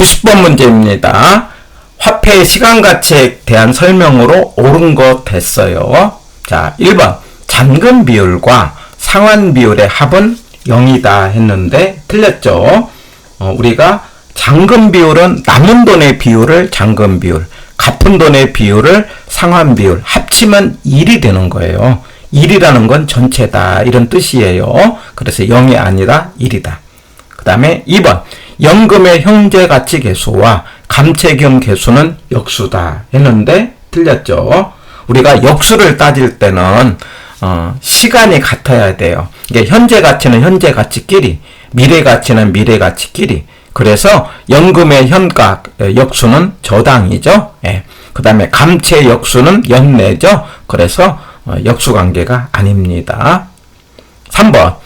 90번 문제입니다. 화폐의 시간 가치에 대한 설명으로 옳은 것 됐어요. 자, 1번. 잔금 비율과 상환 비율의 합은 0이다 했는데 틀렸죠. 어, 우리가 잔금 비율은 남은 돈의 비율을 잔금 비율, 갚은 돈의 비율을 상환 비율 합치면 1이 되는 거예요. 1이라는 건 전체다 이런 뜻이에요. 그래서 0이 아니라 1이다. 그 다음에 2번 연금의 형제 가치 계수와 감채겸 계수는 역수다 했는데 틀렸죠. 우리가 역수를 따질 때는 어, 시간이 같아야 돼요. 이게 현재 가치는 현재 가치끼리, 미래 가치는 미래 가치끼리. 그래서 연금의 현가 에, 역수는 저당이죠. 예. 그 다음에 감채 역수는 연내죠. 그래서 어, 역수 관계가 아닙니다. 3번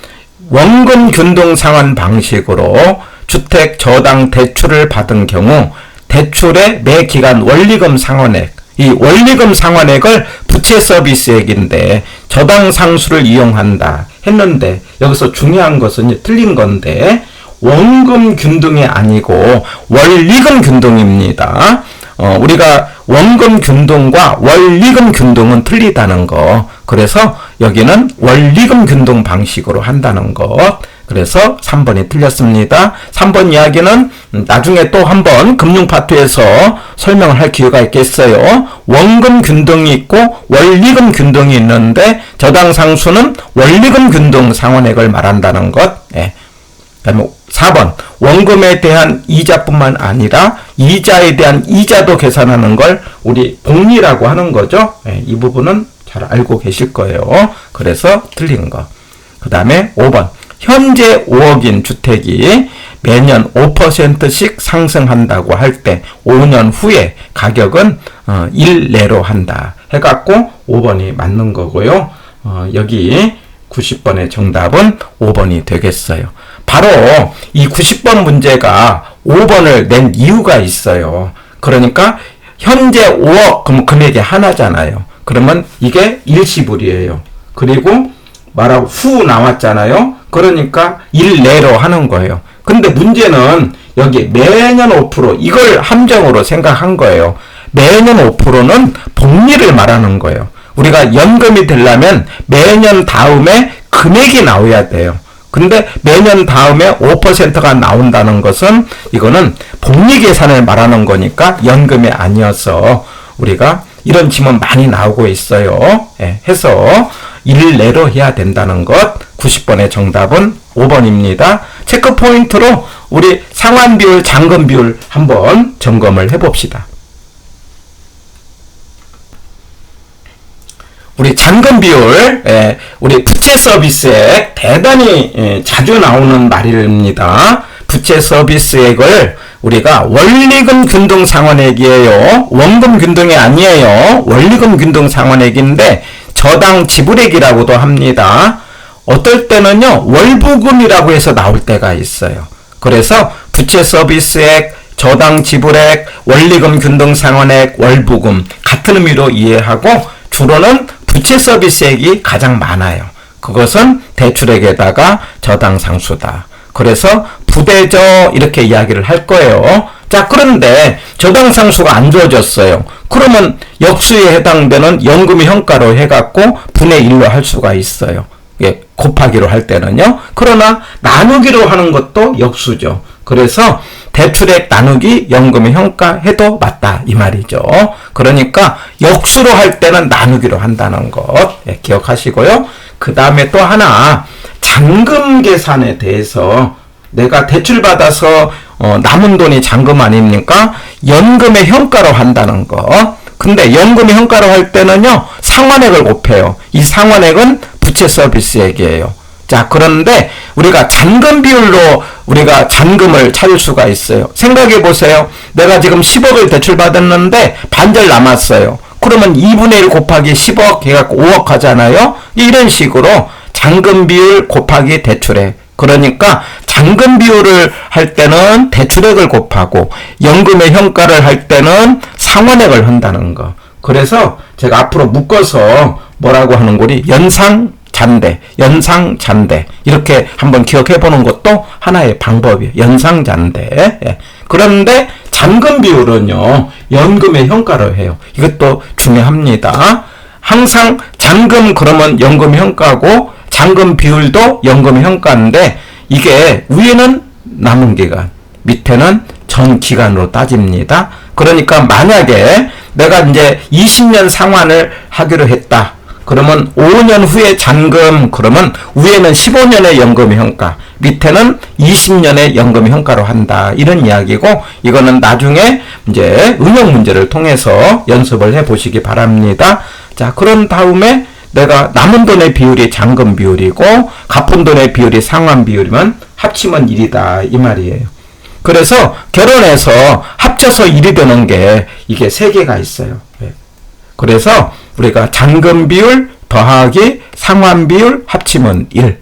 원금 균등 상환 방식으로 주택 저당 대출을 받은 경우 대출의 매 기간 원리금 상환액 이 원리금 상환액을 부채 서비스액인데 저당 상수를 이용한다 했는데 여기서 중요한 것은 틀린 건데 원금 균등이 아니고 원리금 균등입니다. 어, 우리가 원금 균등과 원리금 균등은 틀리다는 거. 그래서 여기는 원리금 균등 방식으로 한다는 것. 그래서 3번이 틀렸습니다. 3번 이야기는 나중에 또 한번 금융 파트에서 설명을 할 기회가 있겠어요. 원금 균등이 있고 원리금 균등이 있는데 저당 상수는 원리금 균등 상환액을 말한다는 것. 예. 그다음에 4번 원금에 대한 이자뿐만 아니라 이자에 대한 이자도 계산하는 걸 우리 복리라고 하는 거죠. 예, 이 부분은 잘 알고 계실 거예요. 그래서 틀린 거. 그 다음에 5번 현재 5억인 주택이 매년 5%씩 상승한다고 할 때 5년 후에 가격은 어, 1내로 한다 해갖고 5번이 맞는 거고요. 어, 여기 90번의 정답은 5번이 되겠어요. 바로 이 90번 문제가 5번을 낸 이유가 있어요. 그러니까 현재 5억 그럼 금액이 하나잖아요. 그러면 이게 일시불이에요. 그리고 말하고 후 나왔잖아요. 그러니까 일내로 하는 거예요. 근데 문제는 여기 매년 5% 이걸 함정으로 생각한 거예요. 매년 5%는 복리를 말하는 거예요. 우리가 연금이 되려면 매년 다음에 금액이 나와야 돼요. 근데 매년 다음에 5%가 나온다는 것은 이거는 복리 계산을 말하는 거니까 연금이 아니어서 우리가 이런 질문 많이 나오고 있어요. 예, 해서 일내로 해야 된다는 것 90번의 정답은 5번입니다. 체크 포인트로 우리 상환 비율, 잔금 비율 한번 점검을 해 봅시다. 우리 잔금 비율, 예, 우리 부채 서비스액 대단히 예, 자주 나오는 말입니다. 부채 서비스액을 우리가 원리금 균등 상환액이에요. 원금 균등이 아니에요. 원리금 균등 상환액인데 저당 지불액이라고도 합니다. 어떨 때는요 월부금이라고 해서 나올 때가 있어요. 그래서 부채 서비스액, 저당 지불액, 원리금 균등 상환액, 월부금 같은 의미로 이해하고 주로는 부채 서비스액이 가장 많아요. 그것은 대출액에다가 저당 상수다. 그래서 부대저 이렇게 이야기를 할 거예요. 자, 그런데 저당 상수가 안 주어졌어요. 그러면 역수에 해당되는 연금의 현가로 해갖고 분의 1로 할 수가 있어요. 예, 곱하기로 할 때는요. 그러나 나누기로 하는 것도 역수죠. 그래서 대출액 나누기 연금의 현가 해도 맞다 이 말이죠. 그러니까 역수로 할 때는 나누기로 한다는 것 예, 기억하시고요. 그 다음에 또 하나 잔금 계산에 대해서 내가 대출 받아서 어, 남은 돈이 잔금 아닙니까? 연금의 현가로 한다는 거. 근데 연금의 현가로 할 때는요 상환액을 곱해요. 이 상환액은 부채 서비스액이에요. 자, 그런데 우리가 잔금 비율로 우리가 잔금을 찾을 수가 있어요. 생각해 보세요. 내가 지금 10억을 대출받았는데 반절 남았어요. 그러면 2분의 1 곱하기 10억 해갖고 5억 하잖아요. 이런 식으로 잔금 비율 곱하기 대출액. 그러니까 잔금 비율을 할 때는 대출액을 곱하고 연금의 현가를 할 때는 상환액을 한다는 거. 그래서 제가 앞으로 묶어서 뭐라고 하는 거리 연상 잔대, 연상 잔대 이렇게 한번 기억해 보는 것도 하나의 방법이에요. 연상 잔대. 예. 그런데 잔금 비율은요, 연금의 현가로 해요. 이것도 중요합니다. 항상 잔금 그러면 연금 현가고 잔금 비율도 연금 현가인데 이게 위에는 남은 기간, 밑에는 전 기간으로 따집니다. 그러니까 만약에 내가 이제 20년 상환을 하기로 했다. 그러면 5년 후에 잔금 그러면 위에는 15년의 연금 현가, 밑에는 20년의 연금 현가로 한다. 이런 이야기고 이거는 나중에 이제 응용 문제를 통해서 연습을 해 보시기 바랍니다. 자, 그런 다음에 내가 남은 돈의 비율이 잔금 비율이고 갚은 돈의 비율이 상환 비율이면 합치면 1이다 이 말이에요. 그래서 결혼해서 합쳐서 1이 되는 게 이게 세 개가 있어요. 예. 그래서 우리가 잔금 비율 더하기 상환 비율 합치면 1.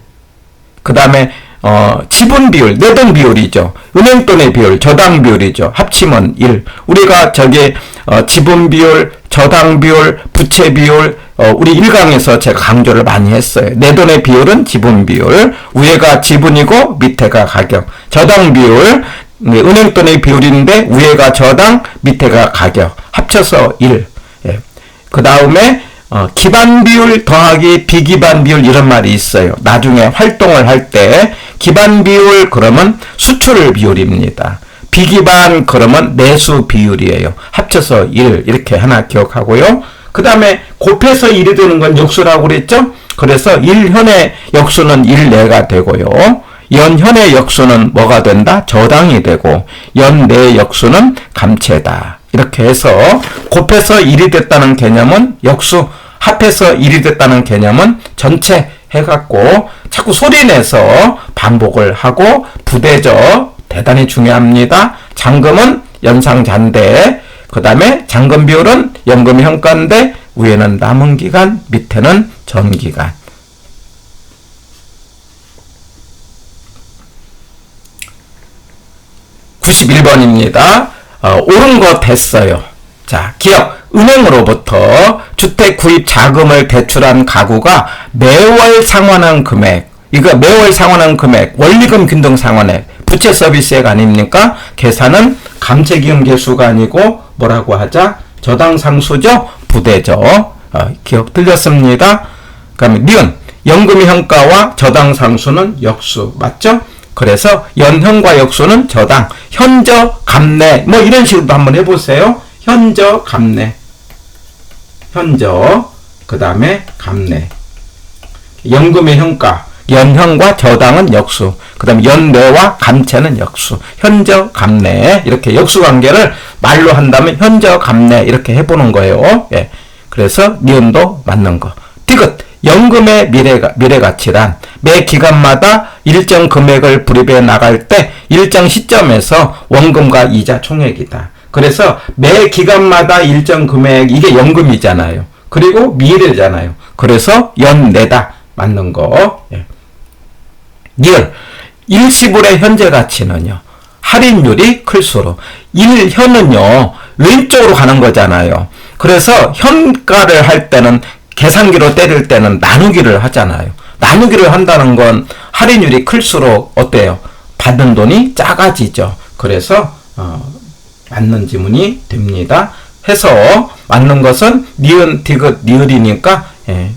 그 다음에 어, 지분 비율, 내 돈 비율이죠. 은행 돈의 비율, 저당 비율이죠. 합치면 1. 우리가 저기 어, 지분 비율, 저당 비율, 부채 비율, 어, 우리 1강에서 제가 강조를 많이 했어요. 내 돈의 비율은 지분 비율, 위에가 지분이고 밑에가 가격. 저당 비율, 네, 은행 돈의 비율인데 위에가 저당, 밑에가 가격. 합쳐서 1. 예. 그 다음에 어, 기반 비율 더하기 비기반 비율 이런 말이 있어요. 나중에 활동을 할 때 기반 비율 그러면 수출 비율입니다. 비기반 그러면 내수 비율이에요. 합쳐서 1 이렇게 하나 기억하고요. 그 다음에 곱해서 1이 되는 건 역수라고 그랬죠? 그래서 1현의 역수는 1내가 되고요. 연현의 역수는 뭐가 된다? 저당이 되고 연내 역수는 감체다. 이렇게 해서 곱해서 1이 됐다는 개념은 역수, 합해서 1이 됐다는 개념은 전체 해갖고 자꾸 소리내서 반복을 하고 부대적 대단히 중요합니다. 잔금은 연상잔대, 그 다음에 잔금 비율은 연금 현가인데 위에는 남은 기간, 밑에는 전 기간. (91번입니다) 어, 옳은 거 됐어요. 자, 기억. 은행으로부터 주택 구입 자금을 대출한 가구가 매월 상환한 금액, 이거 매월 상환한 금액, 원리금 균등 상환액, 부채 서비스액 아닙니까? 계산은 감채기금 개수가 아니고 뭐라고 하자? 저당 상수죠? 부대죠. 어, 기억 들렸습니다. 그다음에 니은 연금 현가와 저당 상수는 역수 맞죠? 그래서 연현과 역수는 저당, 현저 감내 뭐 이런 식으로 한번 해보세요. 현저 감내, 현저 그 다음에 감내, 연금의 현가, 연현과 저당은 역수, 그 다음에 연내와 감채는 역수, 현저 감내 이렇게 역수 관계를 말로 한다면 현저 감내 이렇게 해보는 거예요. 예. 그래서 니은도 맞는 거. 디귿 연금의 미래가, 미래가치란 매 기간마다 일정 금액을 불입해 나갈 때 일정 시점에서 원금과 이자 총액이다. 그래서 매 기간마다 일정 금액, 이게 연금이잖아요. 그리고 미래잖아요. 그래서 연내다. 맞는 거. 예. 리얼. 일시불의 현재 가치는요. 할인율이 클수록. 일현은요. 왼쪽으로 가는 거잖아요. 그래서 현가를 할 때는 계산기로 때릴 때는 나누기를 하잖아요. 나누기를 한다는 건 할인율이 클수록 어때요? 받는 돈이 작아지죠. 그래서 어, 맞는 지문이 됩니다. 해서 맞는 것은 니은, 디귿, 니을이니까 예.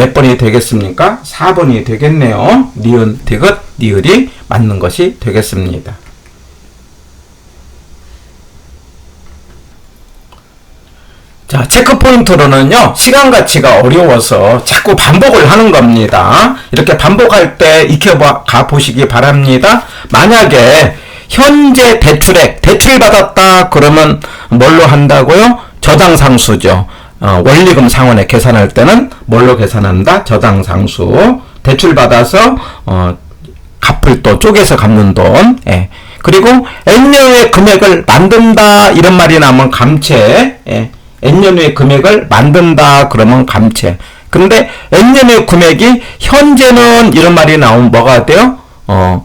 몇 번이 되겠습니까? 4번이 되겠네요. 니은, 디귿, 니을이 맞는 것이 되겠습니다. 자, 체크 포인트로는요, 시간 가치가 어려워서 자꾸 반복을 하는 겁니다. 이렇게 반복할 때 익혀가 보시기 바랍니다. 만약에 현재 대출액, 대출 받았다 그러면 뭘로 한다고요? 저당상수죠. 어, 원리금 상환액 계산할 때는 뭘로 계산한다? 저당 상수. 대출 받아서 어, 갚을 또 쪼개서 갚는 돈. 예. 그리고 N년의 금액을 만든다 이런 말이 나면 감채. 예. N년 후의 금액을 만든다 그러면 감채. 근데 N년의 금액이 현재는 이런 말이 나오면 뭐가 돼요? 어,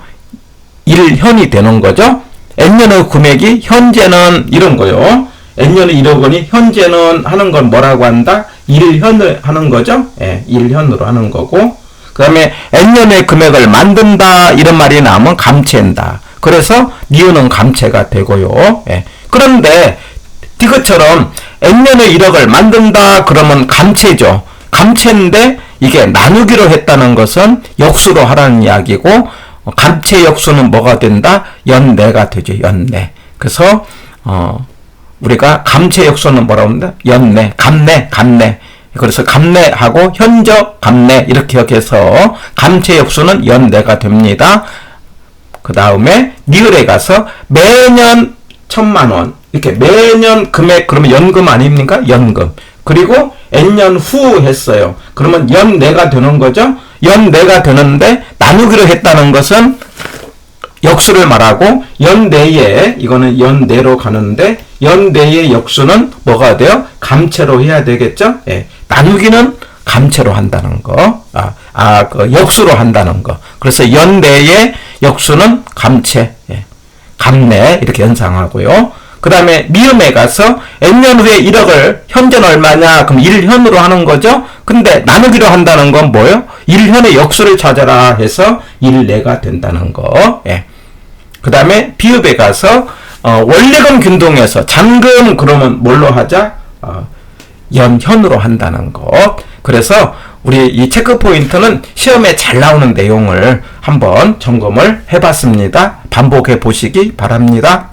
1현이 되는 거죠. N년의 금액이 현재는 이런 거요. N년은 1억 원이 현재는 하는 건 뭐라고 한다? 1현을 하는 거죠. 예, 1현으로 하는 거고. 그 다음에 N년의 금액을 만든다 이런 말이 나오면 감채한다. 그래서 니은은 감체가 되고요. 예. 그런데 디귿처럼 n년의 1억을 만든다 그러면 감체죠. 감체인데 이게 나누기로 했다는 것은 역수로 하라는 이야기고 어, 감체 역수는 뭐가 된다? 연내가 되죠. 연내. 그래서 어 우리가 감체 역수는 뭐라고 한다? 연내, 감내, 감내. 그래서 감내하고 현저 감내 이렇게 기억해서 감체 역수는 연내가 됩니다. 그 다음에 니을에 가서 매년 천만 원 이렇게 매년 금액 그러면 연금 아닙니까? 연금. 그리고 n년 후 했어요. 그러면 연내가 되는 거죠. 연내가 되는데 나누기로 했다는 것은 역수를 말하고 연내에 이거는 연내로 가는데 연내의 역수는 뭐가 돼요? 감체로 해야 되겠죠? 예. 나누기는 감체로 한다는 거. 아, 아, 그 역수로 한다는 거. 그래서 연내의 역수는 감체. 예. 감내 이렇게 연상하고요. 그 다음에 미음에 가서 n년 후에 1억을 현재는 얼마냐? 그럼 1현으로 하는 거죠? 근데 나누기로 한다는 건 뭐예요? 1현의 역수를 찾아라 해서 1내가 된다는 거. 예. 그 다음에 비읍에 가서 어, 원래금 균동에서 잔금 그러면 뭘로 하자? 어, 연현으로 한다는 것. 그래서 우리 이 체크 포인트는 시험에 잘 나오는 내용을 한번 점검을 해봤습니다. 반복해 보시기 바랍니다.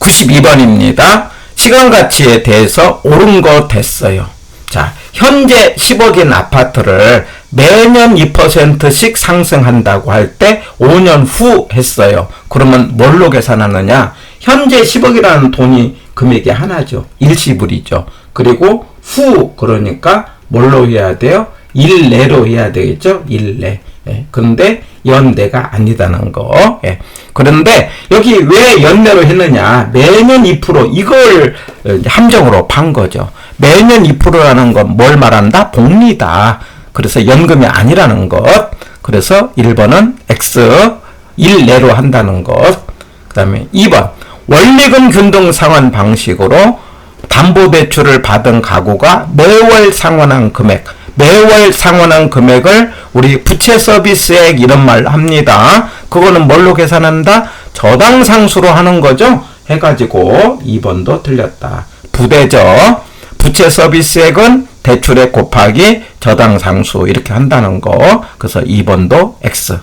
92번입니다. 시간 가치에 대해서 옳은 거 됐어요. 자, 현재 10억인 아파트를 매년 2%씩 상승한다고 할 때 5년 후 했어요. 그러면 뭘로 계산하느냐? 현재 10억이라는 돈이 금액이 하나죠. 일시불이죠. 그리고 후 그러니까 뭘로 해야 돼요? 일내로 해야 되겠죠? 일내. 예. 그런데 연내가 아니다는 거. 예. 그런데 여기 왜 연내로 했느냐? 매년 2% 이걸 어, 함정으로 판 거죠. 매년 2%라는 건 뭘 말한다? 복리다. 그래서 연금이 아니라는 것. 그래서 1번은 X 1 내로 한다는 것. 그 다음에 2번 원리금 균등 상환 방식으로 담보대출을 받은 가구가 매월 상환한 금액 매월 상환한 금액을 우리 부채 서비스액 이런 말 합니다. 그거는 뭘로 계산한다? 저당상수로 하는 거죠? 해가지고 2번도 틀렸다. 부대죠. 부채 서비스액은 대출액 곱하기 저당 상수 이렇게 한다는 거. 그래서 2번도 X.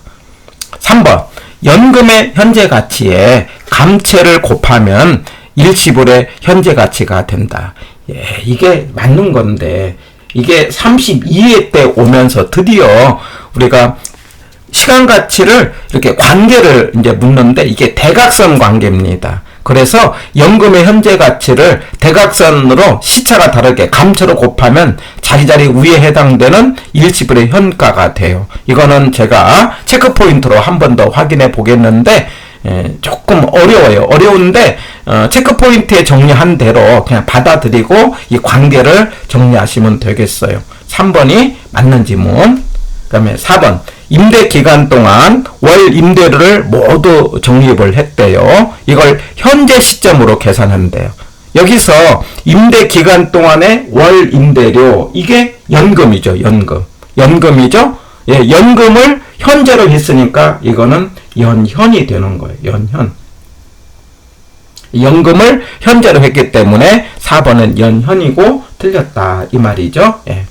3번. 연금의 현재 가치에 감채를 곱하면 일시불의 현재 가치가 된다. 예, 이게 맞는 건데 이게 32회 때 오면서 드디어 우리가 시간 가치를 이렇게 관계를 이제 묻는데 이게 대각선 관계입니다. 그래서 연금의 현재 가치를 대각선으로 시차가 다르게 감처로 곱하면 자기 자리 위에 해당되는 일시불의 현가가 돼요. 이거는 제가 체크 포인트로 한 번 더 확인해 보겠는데 예, 조금 어려워요. 어려운데 어, 체크 포인트에 정리한 대로 그냥 받아들이고 이 관계를 정리하시면 되겠어요. 3번이 맞는 지문. 그다음에 4번 임대 기간 동안 월 임대료를 모두 적립을 했대요. 이걸 현재 시점으로 계산한대요. 여기서 임대 기간 동안의 월 임대료 이게 연금이죠. 연금. 연금이죠. 예, 연금을 현재로 했으니까 이거는 연현이 되는 거예요. 연현. 연금을 현재로 했기 때문에 4번은 연현이고 틀렸다. 이 말이죠. 예.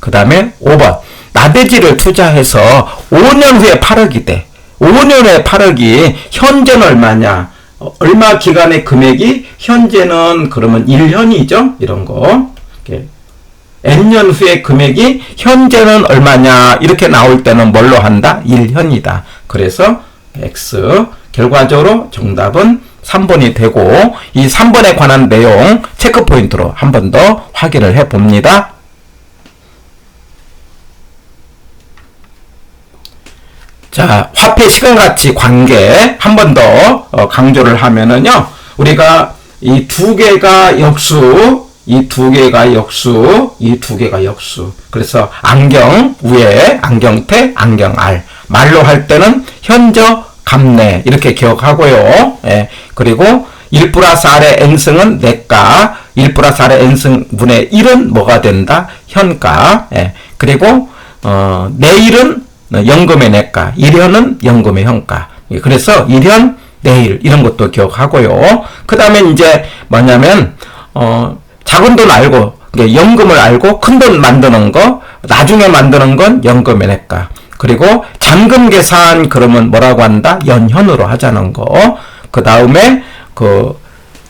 그 다음에 5번. 나대지를 투자해서 5년 후에 8억이 돼. 5년 후에 8억이 현재는 얼마냐? 어, 얼마 기간의 금액이 현재는 그러면 1년이죠? 이런 거. N년 후에 금액이 현재는 얼마냐? 이렇게 나올 때는 뭘로 한다? 1현이다. 그래서 X. 결과적으로 정답은 3번이 되고 이 3번에 관한 내용 체크 포인트로 한 번 더 확인을 해 봅니다. 자, 화폐 시간 가치 관계 한 번더 어, 강조를 하면은요. 우리가 이 두 개가 역수, 이 두 개가 역수, 이 두 개가 역수. 그래서 안경 위에 안경태, 안경 알. 말로 할 때는 현저, 감내 이렇게 기억하고요. 예. 그리고 1 플러스 R의 n승은 내가, 1 플러스 R의 n승 분의 1은 뭐가 된다? 현가. 예. 그리고 어, 내일은 연금의 내가, 일현은 연금의 현가. 예, 그래서 일현, 내일 이런 것도 기억하고요. 그 다음에 이제 뭐냐면 어, 작은 돈 알고 연금을 알고 큰 돈 만드는 거, 나중에 만드는 건 연금의 내가. 그리고 잔금 계산 그러면 뭐라고 한다? 연현으로 하자는 거. 그 다음에 그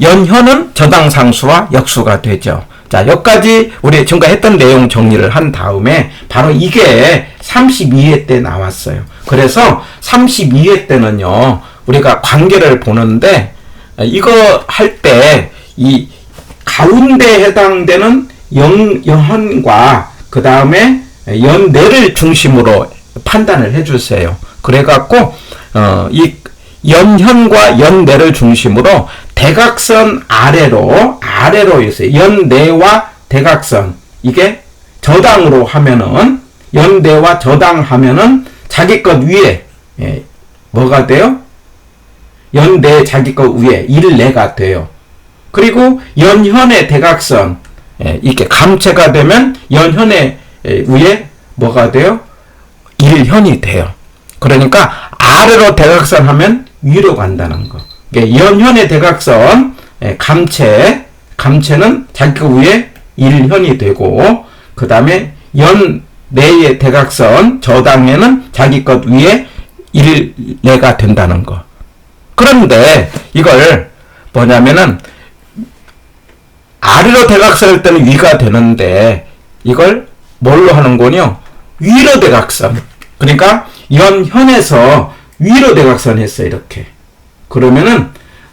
연현은 저당 상수와 역수가 되죠. 자, 여기까지 우리 지금까지 했던 내용 정리를 한 다음에 바로 이게 32회 때 나왔어요. 그래서 32회 때는요, 우리가 관계를 보는데, 이거 할 때, 이 가운데 해당되는 영, 연과 그 다음에 연내를 중심으로 판단을 해주세요. 그래갖고, 어, 이 연현과 연내를 중심으로 대각선 아래로 아래로 있어요. 연내와 대각선 이게 저당으로 하면은 연대와 저당하면은 자기 것 위에 예, 뭐가 돼요? 연대 자기 것 위에 일내가 돼요. 그리고 연현의 대각선 예, 이렇게 감체가 되면 연현의 예, 위에 뭐가 돼요? 일현이 돼요. 그러니까 아래로 대각선 하면 위로 간다는 거. 연현의 대각선 예, 감체 감체는 자기 그 위에 일현이 되고 그 다음에 연 내의 대각선 저당에는 자기 것 위에 일내가 된다는 거. 그런데 이걸 뭐냐면은 아래로 대각선일 때는 위가 되는데 이걸 뭘로 하는 거요? 위로 대각선. 그러니까 연현에서 위로 대각선 했어 이렇게. 그러면은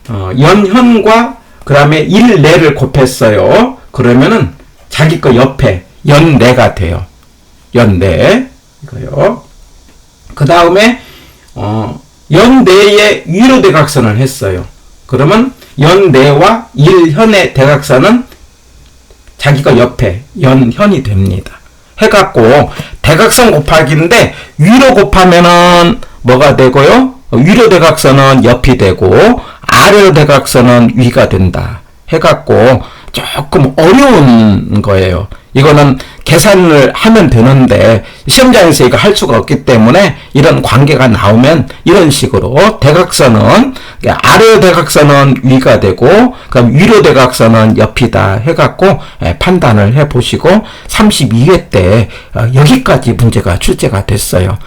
어, 연현과 그 다음에 일내를 곱했어요. 그러면은 자기 거 옆에 연내가 돼요. 연내 이거요. 그 다음에 어, 연내의 위로 대각선을 했어요. 그러면 연내와 일현의 대각선은 자기가 옆에 연현이 됩니다. 해갖고 대각선 곱하기인데 위로 곱하면은 뭐가 되고요? 위로 대각선은 옆이 되고 아래로 대각선은 위가 된다. 해갖고 조금 어려운 거예요. 이거는 계산을 하면 되는데 시험장에서 이거 할 수가 없기 때문에 이런 관계가 나오면 이런 식으로 대각선은 아래 대각선은 위가 되고 그럼 위로 대각선은 옆이다 해갖고 예, 판단을 해 보시고 32회 때 어, 여기까지 문제가 출제가 됐어요.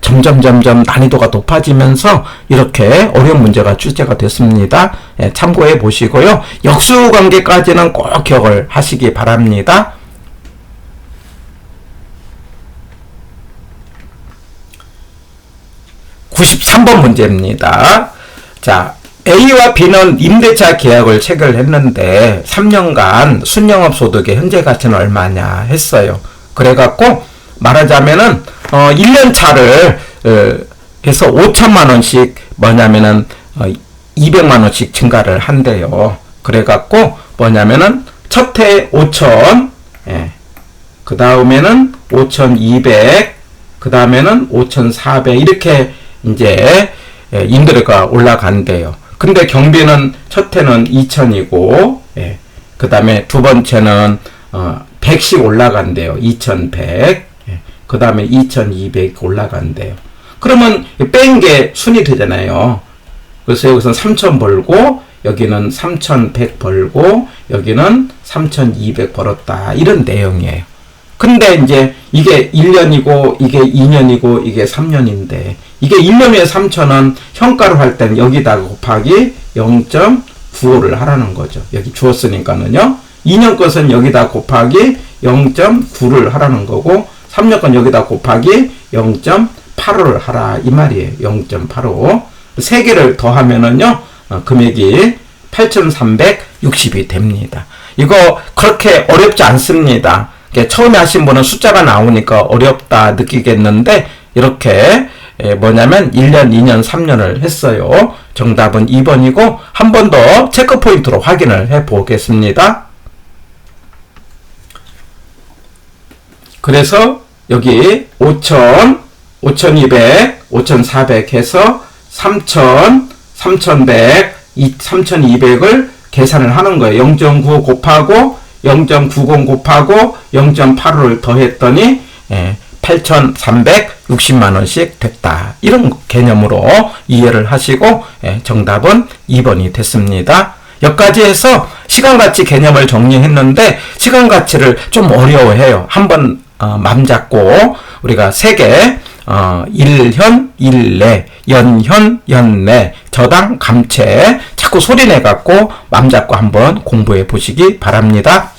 점점 점점 난이도가 높아지면서 이렇게 어려운 문제가 출제가 됐습니다. 예, 참고해 보시고요. 역수 관계까지는 꼭 기억을 하시기 바랍니다. 93번 문제입니다. 자, A와 B는 임대차 계약을 체결했는데 3년간 순영업 소득의 현재 가치는 얼마냐 했어요. 그래갖고 말하자면은 어 1년 차를 어, 해서 5천만 원씩 뭐냐면은 어 200만 원씩 증가를 한대요. 그래 갖고 뭐냐면은 첫 해 5천, 예. 그 다음에는 5,200, 그 다음에는 5,400 이렇게 이제 예, 임대료가 올라간대요. 근데 경비는 첫 해는 2천이고, 예, 그 다음에 두 번째는 어, 100씩 올라간대요. 2,100. 예, 그 다음에 2,200 올라간대요. 그러면 뺀 게 순이 되잖아요. 그래서 여기서 3,000 벌고, 여기는 3,100 벌고, 여기는 3,200 벌었다. 이런 내용이에요. 근데 이제 이게 1년이고, 이게 2년이고, 이게 3년인데, 이게 1년에 3천원 현가로 할 때는 여기다 곱하기 0.95를 하라는 거죠. 여기 주었으니까는요. 2년 것은 여기다 곱하기 0.9를 하라는 거고 3년 건 여기다 곱하기 0.85를 하라 이 말이에요. 0.85. 세 개를 더하면은요. 어, 금액이 8,360이 됩니다. 이거 그렇게 어렵지 않습니다. 처음에 하신 분은 숫자가 나오니까 어렵다 느끼겠는데 이렇게 예, 뭐냐면 1년, 2년, 3년을 했어요. 정답은 2번이고 한 번 더 체크 포인트로 확인을 해 보겠습니다. 그래서 여기 5,000, 5,200, 5,400 해서 3,000, 3,100, 3,200을 계산을 하는 거예요. 0.9 곱하고 0.90 곱하고 0.85를 더했더니 예, 8,360만 원씩 됐다. 이런 개념으로 이해를 하시고 예, 정답은 2번이 됐습니다. 여기까지 해서 시간 가치 개념을 정리했는데 시간 가치를 좀 어려워해요. 한번 어, 맘 잡고 우리가 세 개, 어, 일현, 일내, 연현, 연내, 저당, 감체 자꾸 소리 내갖고 맘 잡고 한번 공부해 보시기 바랍니다.